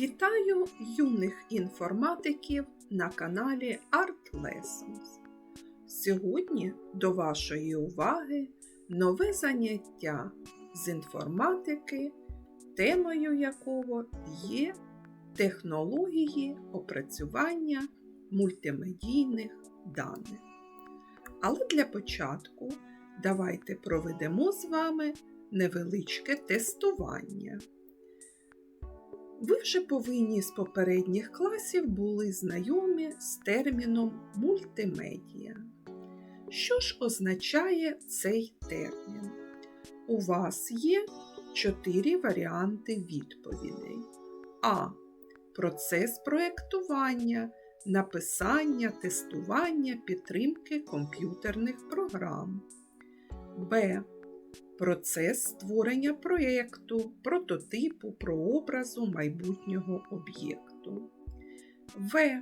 Вітаю юних інформатиків на каналі Art Lessons. Сьогодні до вашої уваги нове заняття з інформатики, темою якого є технології опрацювання мультимедійних даних. Але для початку давайте проведемо з вами невеличке тестування. Ви вже повинні з попередніх класів були знайомі з терміном мультимедіа. Що ж означає цей термін? У вас є чотири варіанти відповідей. А. Процес проєктування, написання, тестування, підтримки комп'ютерних програм. Б процес створення проєкту, прототипу, прообразу майбутнього об'єкту. В.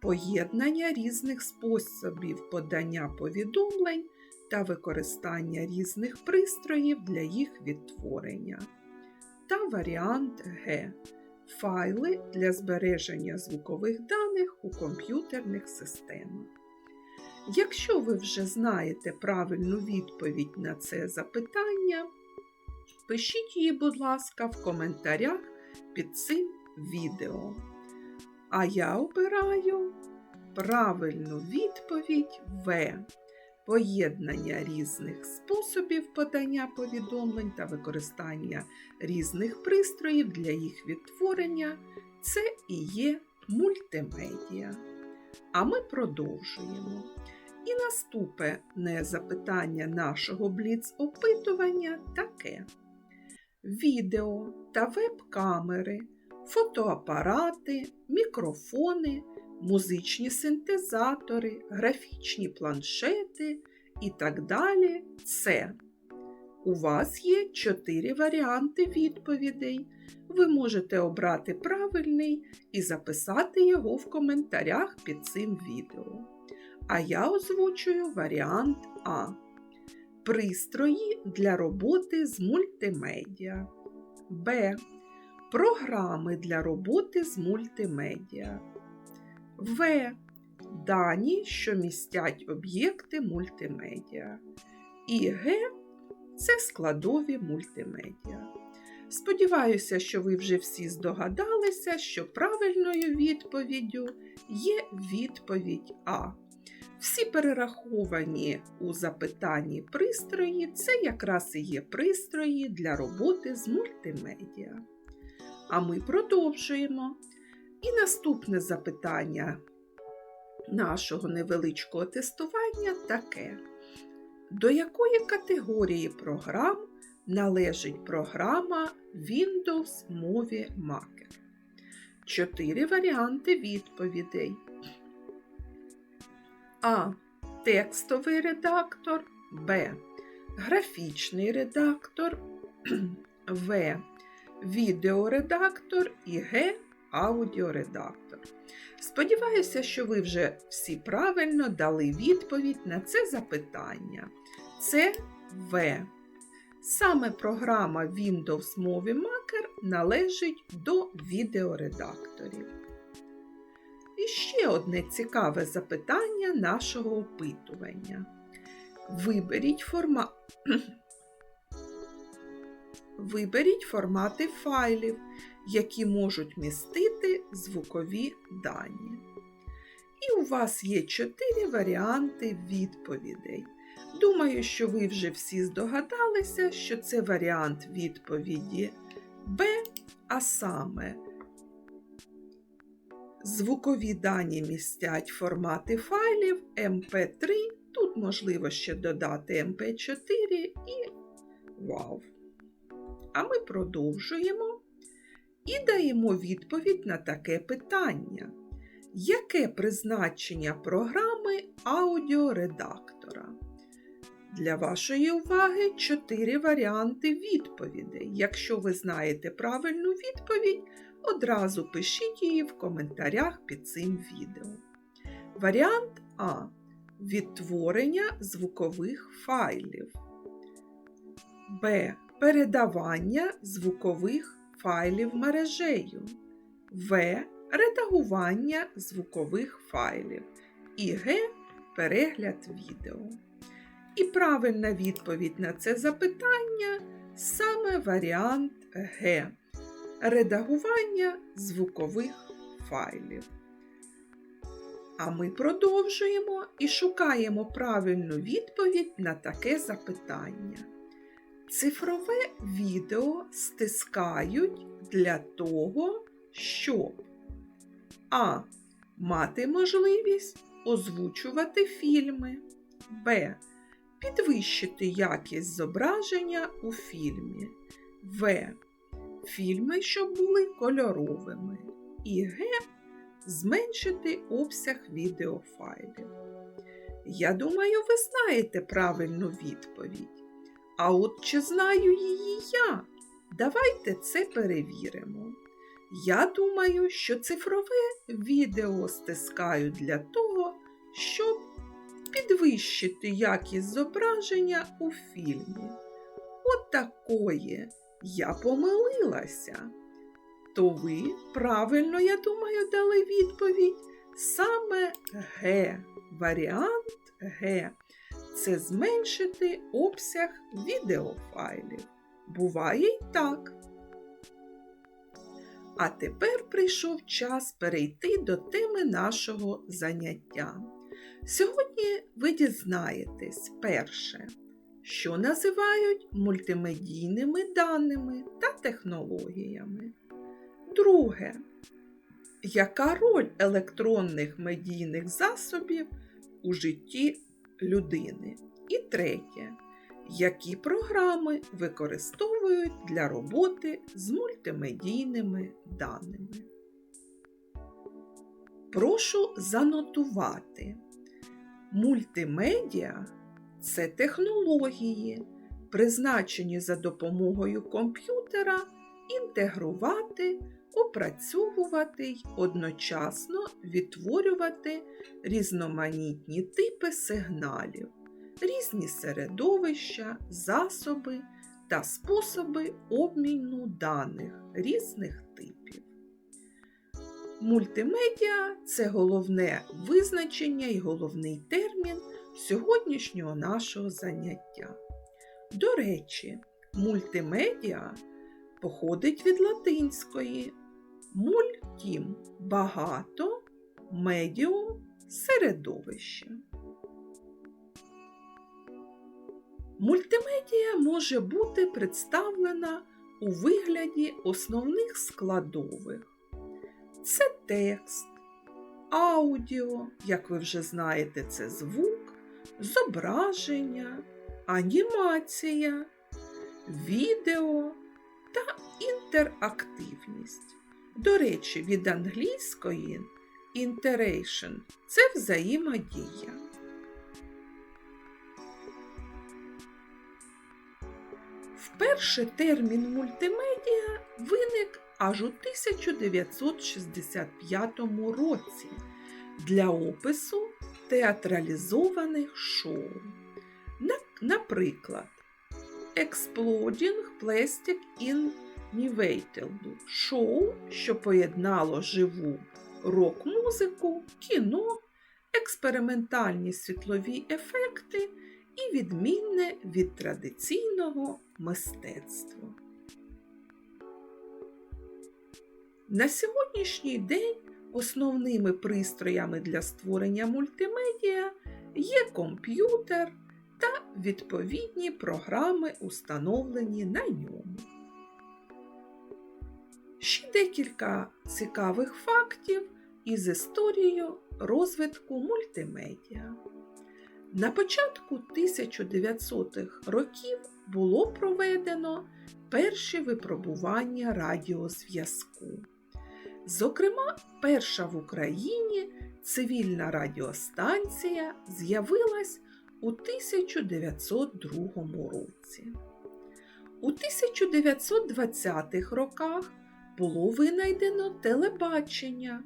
Поєднання різних способів подання повідомлень та використання різних пристроїв для їх відтворення. Та варіант Г. Файли для збереження звукових даних у комп'ютерних системах. Якщо ви вже знаєте правильну відповідь на це запитання, пишіть її, будь ласка, в коментарях під цим відео. А я обираю правильну відповідь В. Поєднання різних способів подання повідомлень та використання різних пристроїв для їх відтворення це і є мультимедіа. А ми продовжуємо. І наступне запитання нашого бліц-опитування таке: відео та веб-камери, фотоапарати, мікрофони, музичні синтезатори, графічні планшети і так далі. Це. У вас є чотири варіанти відповідей. Ви можете обрати правильний і записати його в коментарях під цим відео. А я озвучую варіант А. Пристрої для роботи з мультимедіа. Б. Програми для роботи з мультимедіа. В. Дані, що містять об'єкти мультимедіа. І Г. Це складові мультимедіа. Сподіваюся, що ви вже всі здогадалися, що правильною відповіддю є відповідь А. Всі перераховані у запитанні пристрої це якраз і є пристрої для роботи з мультимедіа. А ми продовжуємо. І наступне запитання нашого невеличкого тестування таке: до якої категорії програм належить програма Windows Movie Maker? Чотири варіанти відповідей. А. Текстовий редактор, Б. Графічний редактор, В. Відеоредактор і Г. Аудіоредактор. Сподіваюся, що ви вже всі правильно дали відповідь на це запитання. Це В. Саме програма Windows Movie Maker належить до відеоредакторів. І ще одне цікаве запитання нашого опитування. Виберіть, форма... Виберіть формати файлів, які можуть містити звукові дані. І у вас є чотири варіанти відповідей. Думаю, що ви вже всі здогадалися, що це варіант відповіді Б, а саме Звукові дані містять формати файлів MP3, тут можливо ще додати MP4 і WAV. А ми продовжуємо і даємо відповідь на таке питання. Яке призначення програми аудіоредактора? Для вашої уваги чотири варіанти відповідей. Якщо ви знаєте правильну відповідь, одразу пишіть її в коментарях під цим відео. Варіант А. Відтворення звукових файлів. Б. Передавання звукових файлів мережею. В. Редагування звукових файлів. І Г. Перегляд відео. І правильна відповідь на це запитання саме варіант Г. Редагування звукових файлів. А ми продовжуємо і шукаємо правильну відповідь на таке запитання. Цифрове відео стискають для того, щоб А. Мати можливість озвучувати фільми, Б. Підвищити якість зображення у фільмі, В. Фільми, щоб були кольоровими, і Г. Зменшити обсяг відеофайлів. Я думаю, ви знаєте правильну відповідь. А от чи знаю її я? Давайте це перевіримо. Я думаю, що цифрове відео стискають для того, щоб підвищити якість зображення у фільмі. От такої я помилилася. То ви правильно, я думаю, дали відповідь саме Г. Варіант Г. Це зменшити обсяг відеофайлів. Буває й так. А тепер прийшов час перейти до теми нашого заняття. Сьогодні ви дізнаєтесь перше, що називають мультимедійними даними та технологіями. Друге, яка роль електронних медійних засобів у житті людини? І третє, які програми використовують для роботи з мультимедійними даними? Прошу занотувати. Мультимедіа це технології, призначені за допомогою комп'ютера інтегрувати, опрацьовувати й одночасно відтворювати різноманітні типи сигналів, різні середовища, засоби та способи обміну даних різних типів. Мультимедіа це головне визначення і головний термін сьогоднішнього нашого заняття. До речі, мультимедіа походить від латинської мультім багато, медіум середовище. Мультимедія може бути представлена у вигляді основних складових. Це текст, аудіо, як ви вже знаєте, це звук, зображення, анімація, відео та інтерактивність. До речі, від англійської interation – це взаємодія. Вперше термін мультимедіа виник аж у 1965 році для опису театралізованих шоу. Наприклад, Exploding Plastic in Nivateldu шоу, що поєднало живу рок-музику, кіно, експериментальні світлові ефекти і відмінне від традиційного мистецтва. На сьогоднішній день основними пристроями для створення мультимедіа є комп'ютер та відповідні програми, установлені на ньому. Ще декілька цікавих фактів із історією розвитку мультимедіа. На початку 1900-х років було проведено перші випробування радіозв'язку. Зокрема, перша в Україні цивільна радіостанція з'явилась у 1902 році. У 1920-х роках було винайдено телебачення,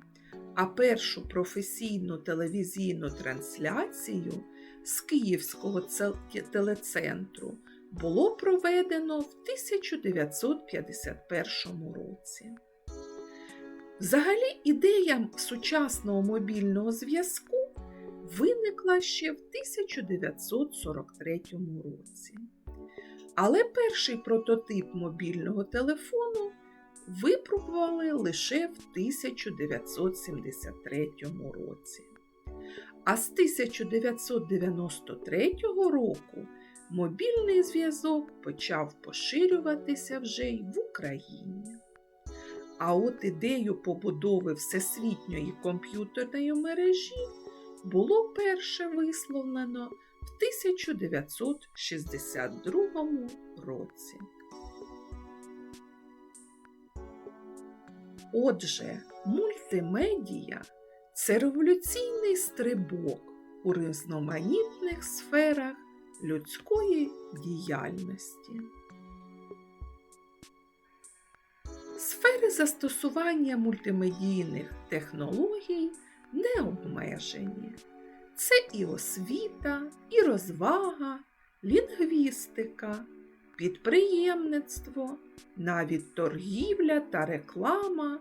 а першу професійну телевізійну трансляцію з Київського телецентру було проведено в 1951 році. Взагалі, ідея сучасного мобільного зв'язку виникла ще в 1943 році. Але перший прототип мобільного телефону випробували лише в 1973 році. А з 1993 року мобільний зв'язок почав поширюватися вже й в Україні. А от ідею побудови всесвітньої комп'ютерної мережі було перше висловлено в 1962 році. Отже, мультимедія це революційний стрибок у різноманітних сферах людської діяльності. Сфери застосування мультимедійних технологій не обмежені. Це і освіта, і розвага, лінгвістика, підприємництво, навіть торгівля та реклама,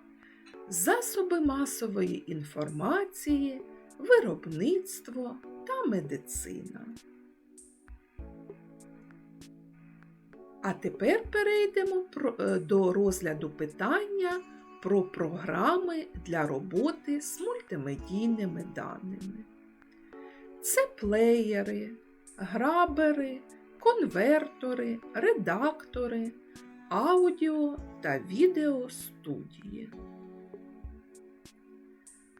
засоби масової інформації, виробництво та медицина. А тепер перейдемо е, до розгляду питання про програми для роботи з мультимедійними даними. Це плеєри, грабери, конвертори, редактори, аудіо та відеостудії.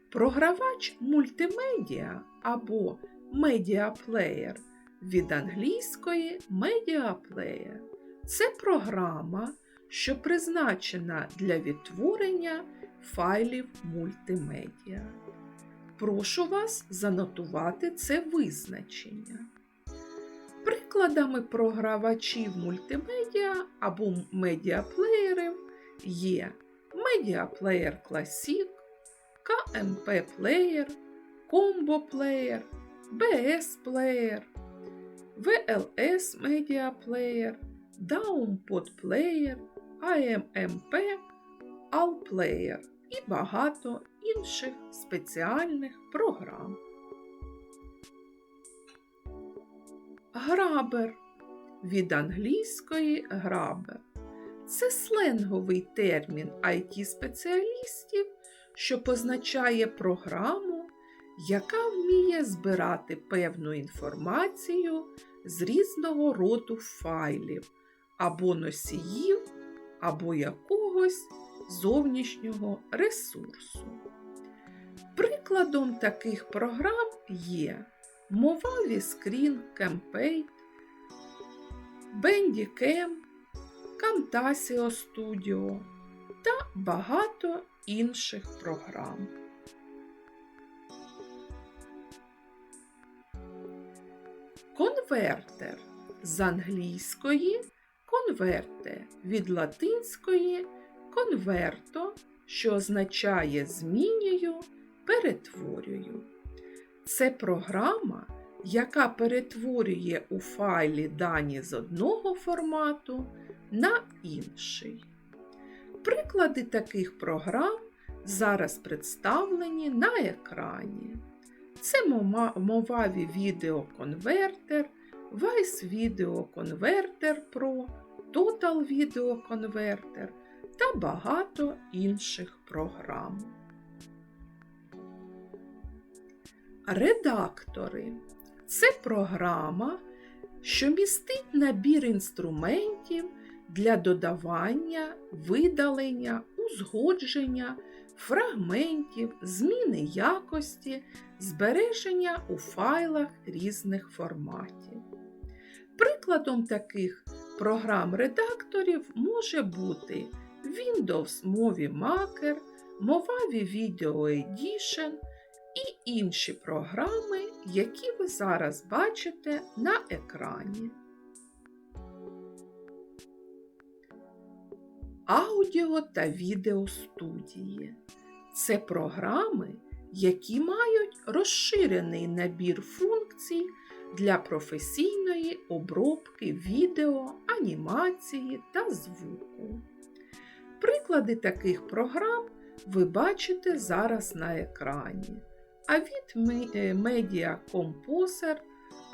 Програвач мультимедіа або медіаплеєр від англійської медіаплеєр це програма, що призначена для відтворення файлів мультимедіа. Прошу вас занотувати це визначення. Прикладами програвачів мультимедіа або медіаплеєрів є медіаплеєр Classic, KMP Player, Combo Player, Player, AMMP, All Player і багато інших спеціальних програм. Грабер від англійської грабер. Це сленговий термін IT-спеціалістів, що позначає програму, яка вміє збирати певну інформацію з різного роду файлів або носіїв, або якогось зовнішнього ресурсу. Прикладом таких програм є Movavi Screen Campaign, Bandicam, Camtasia Studio та багато інших програм. Конвертер з англійської конверте від латинської конверто, що означає змінюю, перетворюю. Це програма, яка перетворює у файлі дані з одного формату на інший. Приклади таких програм зараз представлені на екрані. Це Video Converter, Vice Video Converter Pro, Total Video Converter та багато інших програм. Редактори це програма, що містить набір інструментів для додавання, видалення, узгодження, фрагментів, зміни якості, збереження у файлах різних форматів. Прикладом таких програм-редакторів може бути Windows Movie Maker, Movavi Video Edition і інші програми, які ви зараз бачите на екрані. Аудіо та відеостудії це програми, які мають розширений набір функцій для професійної обробки відео, анімації та звуку. Приклади таких програм ви бачите зараз на екрані. А від е, Media Composer,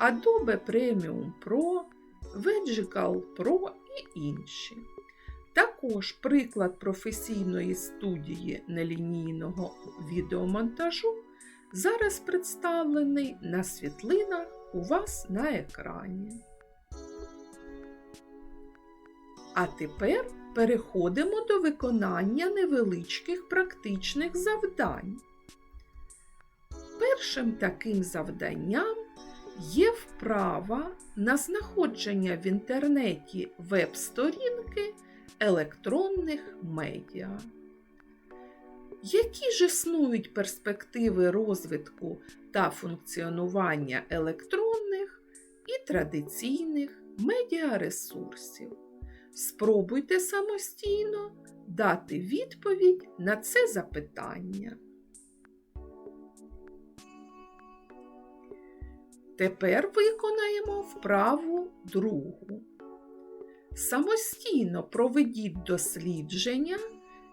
Adobe Premium Pro, Vegical Pro і інші. Також приклад професійної студії нелінійного відеомонтажу зараз представлений на світлинах у вас на екрані. А тепер переходимо до виконання невеличких практичних завдань. Першим таким завданням є вправа на знаходження в інтернеті веб-сторінки електронних медіа. Які ж існують перспективи розвитку та функціонування електронних і традиційних медіаресурсів? Спробуйте самостійно дати відповідь на це запитання. Тепер виконаємо вправу другу. Самостійно проведіть дослідження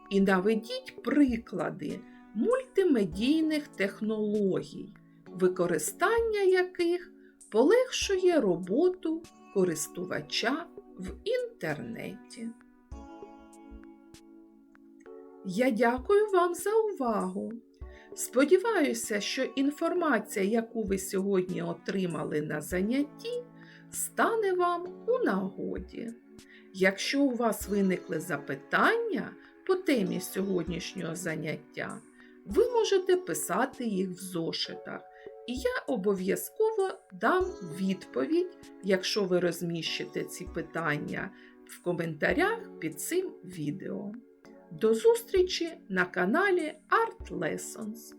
і наведіть приклади мультимедійних технологій, використання яких полегшує роботу користувача в інтернеті. Я дякую вам за увагу. Сподіваюся, що інформація, яку ви сьогодні отримали на занятті, стане вам у нагоді. Якщо у вас виникли запитання по темі сьогоднішнього заняття, ви можете писати їх в зошитах, і я обов'язково дам відповідь, якщо ви розміщите ці питання в коментарях під цим відео. До зустрічі на каналі Art Lessons.